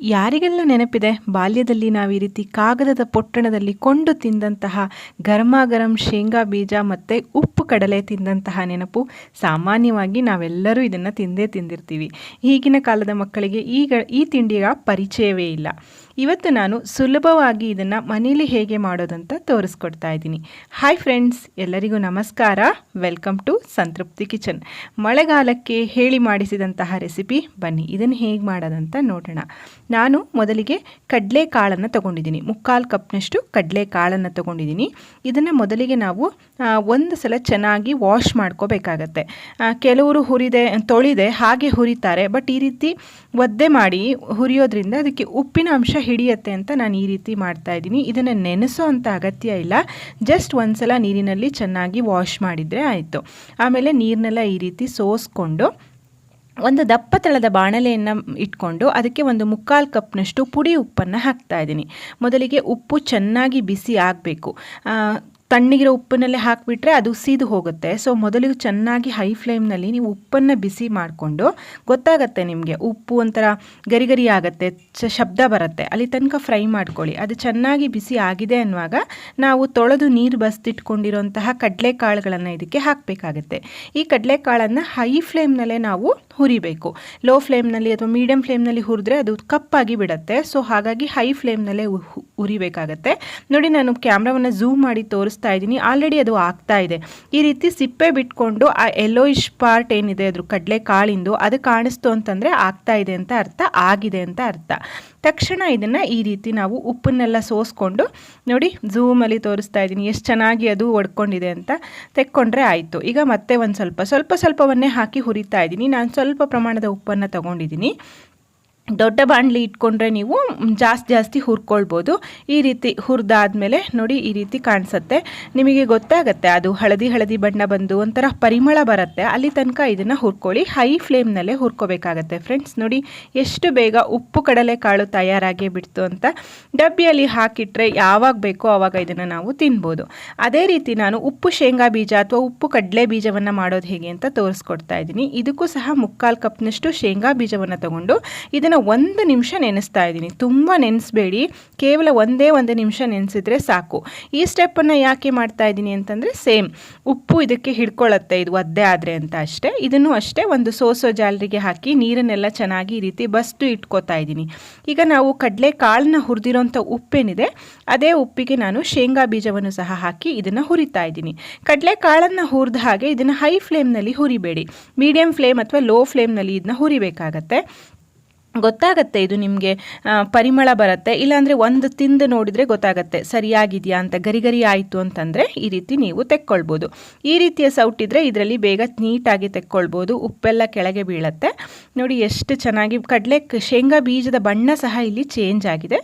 ಯಾರಿಗೆಲ್ಲ ನೆನಪಿದೆ, ಬಾಲ್ಯದಲ್ಲಿ ನಾವು ಈ ರೀತಿ ಕಾಗದದ ಪೊಟ್ಟಣದಲ್ಲಿ ಕೊಂಡು ತಿಂದಂತಹ ಗರಂ ಶೇಂಗಾ ಬೀಜ ಮತ್ತು ಉಪ್ಪು ಕಡಲೆ ತಿಂದಂತಹ ನೆನಪು ಸಾಮಾನ್ಯವಾಗಿ ನಾವೆಲ್ಲರೂ ಇದನ್ನು ತಿಂದೇ ತಿಂದಿರ್ತೀವಿ. ಈಗಿನ ಕಾಲದ ಮಕ್ಕಳಿಗೆ ಈಗ ಈ ತಿಂಡಿಯ ಪರಿಚಯವೇ ಇಲ್ಲ. ಇವತ್ತು ನಾನು ಸುಲಭವಾಗಿ ಇದನ್ನು ಮನೇಲಿ ಹೇಗೆ ಮಾಡೋದಂತ ತೋರಿಸ್ಕೊಡ್ತಾ ಇದ್ದೀನಿ. ಹಾಯ್ ಫ್ರೆಂಡ್ಸ್ ಎಲ್ಲರಿಗೂ ನಮಸ್ಕಾರ. ವೆಲ್ಕಮ್ ಟು ಸಂತೃಪ್ತಿ ಕಿಚನ್ ಮಳೆಗಾಲಕ್ಕೆ ಹೇಳಿ ಮಾಡಿಸಿದಂತಹ ರೆಸಿಪಿ ಬನ್ನಿ. ಇದನ್ನು ಹೇಗೆ ಮಾಡೋದಂತ ನೋಡೋಣ. ನಾನು ಮೊದಲಿಗೆ ಕಡಲೆ ಕಾಳನ್ನು ತೊಗೊಂಡಿದ್ದೀನಿ. ಮುಕ್ಕಾಲು ಕಪ್ನಷ್ಟು ಕಡಲೆ ಕಾಳನ್ನು ತೊಗೊಂಡಿದ್ದೀನಿ. ಇದನ್ನು ಮೊದಲಿಗೆ ನಾವು ಒಂದು ಸಲ ಚೆನ್ನಾಗಿ ವಾಶ್ ಮಾಡ್ಕೋಬೇಕಾಗತ್ತೆ. ಕೆಲವರು ಹುರಿದೆ, ತೊಳಿದೆ, ಹಾಗೆ ಹುರಿತಾರೆ. ಬಟ್ ಈ ರೀತಿ ಒದ್ದೆ ಮಾಡಿ ಹುರಿಯೋದ್ರಿಂದ ಅದಕ್ಕೆ ಉಪ್ಪಿನ ಅಂಶ ಹಿಡಿಯತ್ತೆ ಅಂತ ನಾನು ಈ ರೀತಿ ಮಾಡ್ತಾ ಇದ್ದೀನಿ. ಇದನ್ನು ನೆನೆಸೋ ಅಂತ ಅಗತ್ಯ ಇಲ್ಲ. ಜಸ್ಟ್ ಒಂದು ಸಲ ನೀರಿನಲ್ಲಿ ಚೆನ್ನಾಗಿ ವಾಶ್ ಮಾಡಿದರೆ ಆಯಿತು. ಆಮೇಲೆ ನೀರನ್ನೆಲ್ಲ ಈ ರೀತಿ ಸೋಸ್ಕೊಂಡು ಒಂದು ದಪ್ಪ ತಳದ ಬಾಣಲೆಯನ್ನು ಇಟ್ಕೊಂಡು ಅದಕ್ಕೆ ಒಂದು ಮುಕ್ಕಾಲು ಕಪ್ನಷ್ಟು ಪುಡಿ ಉಪ್ಪನ್ನು ಹಾಕ್ತಾ ಇದ್ದೀನಿ. ಮೊದಲಿಗೆ ಉಪ್ಪು ಚೆನ್ನಾಗಿ ಬಿಸಿ ಆಗಬೇಕು. ತಣ್ಣಗಿರೋ ಉಪ್ಪಿನಲ್ಲೇ ಹಾಕಿಬಿಟ್ರೆ ಅದು ಸೀದು ಹೋಗುತ್ತೆ. ಸೊ ಮೊದಲಿಗೆ ಚೆನ್ನಾಗಿ ಹೈ ಫ್ಲೇಮ್ನಲ್ಲಿ ನೀವು ಉಪ್ಪನ್ನು ಬಿಸಿ ಮಾಡಿಕೊಂಡು, ಗೊತ್ತಾಗತ್ತೆ ನಿಮಗೆ, ಉಪ್ಪು ಒಂಥರ ಗರಿ ಗರಿ ಆಗುತ್ತೆ ಶಬ್ದ ಬರುತ್ತೆ. ಅಲ್ಲಿ ತನಕ ಫ್ರೈ ಮಾಡ್ಕೊಳ್ಳಿ. ಅದು ಚೆನ್ನಾಗಿ ಬಿಸಿ ಆಗಿದೆ ಅನ್ನುವಾಗ ನಾವು ತೊಳೆದು ನೀರು ಬಸ್ತಿಟ್ಕೊಂಡಿರೋಂತಹ ಕಡಲೆಕಾಳುಗಳನ್ನು ಇದಕ್ಕೆ ಹಾಕಬೇಕಾಗತ್ತೆ. ಈ ಕಡಲೆಕಾಳನ್ನು ಹೈ ಫ್ಲೇಮ್ನಲ್ಲೇ ನಾವು ಹುರಿಬೇಕು. ಲೋ ಫ್ಲೇಮ್ನಲ್ಲಿ ಅಥವಾ ಮೀಡಿಯಂ ಫ್ಲೇಮ್ನಲ್ಲಿ ಹುರಿದ್ರೆ ಅದು ಕಪ್ಪಾಗಿ ಬಿಡುತ್ತೆ. ಸೊ ಹಾಗಾಗಿ ಹೈ ಫ್ಲೇಮ್ನಲ್ಲೇ ಉರಿಬೇಕಾಗತ್ತೆ ನೋಡಿ, ನಾನು ಕ್ಯಾಮ್ರಾವನ್ನು ಝೂಮ್ ಮಾಡಿ ತೋರಿಸ್ತಾ ಇದ್ದೀನಿ. ಆಲ್ರೆಡಿ ಅದು ಆಗ್ತಾ ಇದೆ. ಈ ರೀತಿ ಸಿಪ್ಪೆ ಬಿಟ್ಕೊಂಡು ಆ ಇಶ್ ಪಾರ್ಟ್ ಏನಿದೆ, ಅದ್ರ ಕಡಲೆ ಕಾಳಿಂದು, ಅದು ಕಾಣಿಸ್ತು ಅಂತಂದರೆ ಆಗ್ತಾ ಇದೆ ಅಂತ ಅರ್ಥ, ಆಗಿದೆ ಅಂತ ಅರ್ಥ. ತಕ್ಷಣ ಇದನ್ನು ಈ ರೀತಿ ನಾವು ಉಪ್ಪನ್ನೆಲ್ಲ ಸೋಸ್ಕೊಂಡು ನೋಡಿ ಝೂಮಲ್ಲಿ ತೋರಿಸ್ತಾ ಇದ್ದೀನಿ. ಎಷ್ಟು ಚೆನ್ನಾಗಿ ಅದು ಒಡ್ಕೊಂಡಿದೆ ಅಂತ ತೆಕ್ಕೊಂಡ್ರೆ ಆಯಿತು. ಈಗ ಮತ್ತೆ ಒಂದು ಸ್ವಲ್ಪ ಸ್ವಲ್ಪ, ಸ್ವಲ್ಪವನ್ನೇ ಹಾಕಿ ಹುರಿತಾ ಇದ್ದೀನಿ. ನಾನು ಸ್ವಲ್ಪ ಪ್ರಮಾಣದ ಉಪ್ಪನ್ನು ತೊಗೊಂಡಿದ್ದೀನಿ. ದೊಡ್ಡ ಬಾಣಲಿ ಇಟ್ಕೊಂಡ್ರೆ ನೀವು ಜಾಸ್ತಿ ಜಾಸ್ತಿ ಹುರ್ಕೊಳ್ಬೋದು. ಈ ರೀತಿ ಹುರಿದಾದ್ಮೇಲೆ ನೋಡಿ ಈ ರೀತಿ ಕಾಣಿಸುತ್ತೆ. ನಿಮಗೆ ಗೊತ್ತಾಗುತ್ತೆ ಅದು ಹಳದಿ ಹಳದಿ ಬಣ್ಣ ಬಂದು ಒಂಥರ ಪರಿಮಳ ಬರುತ್ತೆ. ಅಲ್ಲಿ ತನಕ ಇದನ್ನು ಹುರ್ಕೊಳ್ಳಿ. High ಫ್ಲೇಮ್ನಲ್ಲೇ ಹುರ್ಕೋಬೇಕಾಗತ್ತೆ friends. ನೋಡಿ ಎಷ್ಟು ಬೇಗ ಉಪ್ಪು ಕಡಲೆ ಕಾಳು ತಯಾರಾಗಿ ಬಿಡ್ತು ಅಂತ. ಡಬ್ಬಿಯಲ್ಲಿ ಹಾಕಿಟ್ರೆ ಯಾವಾಗ ಬೇಕೋ ಆವಾಗ ಇದನ್ನು ನಾವು ತಿನ್ಬೋದು. ಅದೇ ರೀತಿ ನಾನು ಉಪ್ಪು ಶೇಂಗಾ ಬೀಜ ಅಥವಾ ಉಪ್ಪು ಕಡಲೆ ಬೀಜವನ್ನು ಮಾಡೋದು ಹೇಗೆ ಅಂತ ತೋರಿಸ್ಕೊಡ್ತಾ ಇದ್ದೀನಿ. ಇದಕ್ಕೂ ಸಹ ಮುಕ್ಕಾಲು ಕಪ್ನಷ್ಟು ಶೇಂಗಾ ಬೀಜವನ್ನು ತಗೊಂಡು ಇದನ್ನು ಒಂದು ನಿಮಿಷ ನೆನೆಸ್ತಾ ಇದ್ದೀನಿ. ತುಂಬ ನೆನೆಸ್ಬೇಡಿ. ಕೇವಲ ಒಂದೇ ಒಂದು ನಿಮಿಷ ನೆನೆಸಿದ್ರೆ ಸಾಕು. ಈ ಸ್ಟೆಪ್ಪನ್ನು ಯಾಕೆ ಮಾಡ್ತಾ ಇದ್ದೀನಿ ಅಂತಂದರೆ ಸೇಮ್. ಉಪ್ಪು ಇದಕ್ಕೆ ಹಿಡ್ಕೊಳ್ಳುತ್ತೆ ಇದು ಒದ್ದೆ ಆದರೆ ಅಂತ ಅಷ್ಟೇ. ಇದನ್ನು ಅಷ್ಟೇ ಒಂದು ಸೋಸೋ ಜಾಲರಿಗೆ ಹಾಕಿ ನೀರನ್ನೆಲ್ಲ ಚೆನ್ನಾಗಿ ಈ ರೀತಿ ಬಸ್ತು ಇಟ್ಕೋತಾ ಇದ್ದೀನಿ. ಈಗ ನಾವು ಕಡಲೆ ಕಾಳನ್ನ ಹುರಿದಿರೋಂಥ ಉಪ್ಪೇನಿದೆ, ಅದೇ ಉಪ್ಪಿಗೆ ನಾನು ಶೇಂಗಾ ಬೀಜವನ್ನು ಸಹ ಹಾಕಿ ಇದನ್ನು ಹುರಿತಾ ಇದ್ದೀನಿ. ಕಡಲೆ ಕಾಳನ್ನು ಹುರಿದ ಹಾಗೆ ಇದನ್ನು ಹೈ ಫ್ಲೇಮ್ನಲ್ಲಿ ಹುರಿಬೇಡಿ. ಮೀಡಿಯಂ ಫ್ಲೇಮ್ ಅಥವಾ ಲೋ ಫ್ಲೇಮ್ನಲ್ಲಿ ಇದನ್ನ ಹುರಿಬೇಕಾಗತ್ತೆ. ಗೊತ್ತಾಗತ್ತೆ ಇದು ನಿಮಗೆ ಪರಿಮಳ ಬರುತ್ತೆ. ಇಲ್ಲಾಂದರೆ ಒಂದು ತಿಂದು ನೋಡಿದರೆ ಗೊತ್ತಾಗತ್ತೆ, ಸರಿಯಾಗಿದೆಯಾ ಅಂತ ಗರಿ ಗರಿ ಆಯಿತು ಅಂತಂದರೆ ಈ ರೀತಿ ನೀವು ತೆಕ್ಕೊಳ್ಬೋದು. ಈ ರೀತಿಯ ಸೌಟಿದ್ರೆ ಇದರಲ್ಲಿ ಬೇಗ ನೀಟಾಗಿ ತೆಕ್ಕೊಳ್ಬೋದು, ಉಪ್ಪೆಲ್ಲ ಕೆಳಗೆ ಬೀಳತ್ತೆ. ನೋಡಿ, ಎಷ್ಟು ಚೆನ್ನಾಗಿ ಕಡಲೆ ಶೇಂಗಾ ಬೀಜದ ಬಣ್ಣ ಸಹ ಇಲ್ಲಿ ಚೇಂಜ್ ಆಗಿದೆ.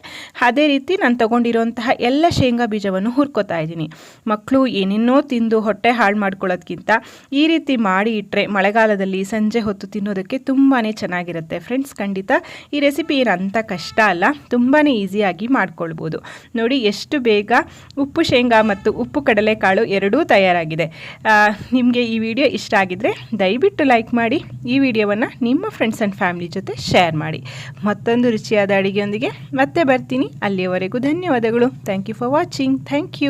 ಅದೇ ರೀತಿ ನಾನು ತೊಗೊಂಡಿರುವಂತಹ ಎಲ್ಲ ಶೇಂಗಾ ಬೀಜವನ್ನು ಹುರ್ಕೋತಾ ಇದ್ದೀನಿ. ಮಕ್ಕಳು ಏನೇನೋ ತಿಂದು ಹೊಟ್ಟೆ ಹಾಳು ಮಾಡ್ಕೊಳ್ಳೋದ್ಕಿಂತ ಈ ರೀತಿ ಮಾಡಿ ಇಟ್ಟರೆ ಮಳೆಗಾಲದಲ್ಲಿ ಸಂಜೆ ಹೊತ್ತು ತಿನ್ನೋದಕ್ಕೆ ತುಂಬಾ ಚೆನ್ನಾಗಿರುತ್ತೆ. ಫ್ರೆಂಡ್ಸ್ ಖಂಡಿತ ಈ ರೆಸಿಪಿ ಏನು ಅಂಥ ಕಷ್ಟ ಅಲ್ಲ ತುಂಬಾ ಈಸಿಯಾಗಿ ಮಾಡ್ಕೊಳ್ಬೋದು. ನೋಡಿ, ಎಷ್ಟು ಬೇಗ ಉಪ್ಪು ಶೇಂಗಾ ಮತ್ತು ಉಪ್ಪು ಕಡಲೆಕಾಳು ಎರಡೂ ತಯಾರಾಗಿದೆ. ನಿಮಗೆ ಈ ವಿಡಿಯೋ ಇಷ್ಟ ಆಗಿದ್ರೆ ದಯವಿಟ್ಟು ಲೈಕ್ ಮಾಡಿ, ಈ ವಿಡಿಯೋವನ್ನು ನಿಮ್ಮ ಫ್ರೆಂಡ್ಸ್ ಆ್ಯಂಡ್ ಫ್ಯಾಮಿಲಿ ಜೊತೆ ಶೇರ್ ಮಾಡಿ. ಮತ್ತೊಂದು ರುಚಿಯಾದ ಅಡುಗೆಯೊಂದಿಗೆ ಮತ್ತೆ ಬರ್ತೀನಿ. ಅಲ್ಲಿಯವರೆಗೂ ಧನ್ಯವಾದಗಳು. Thank you for watching thank you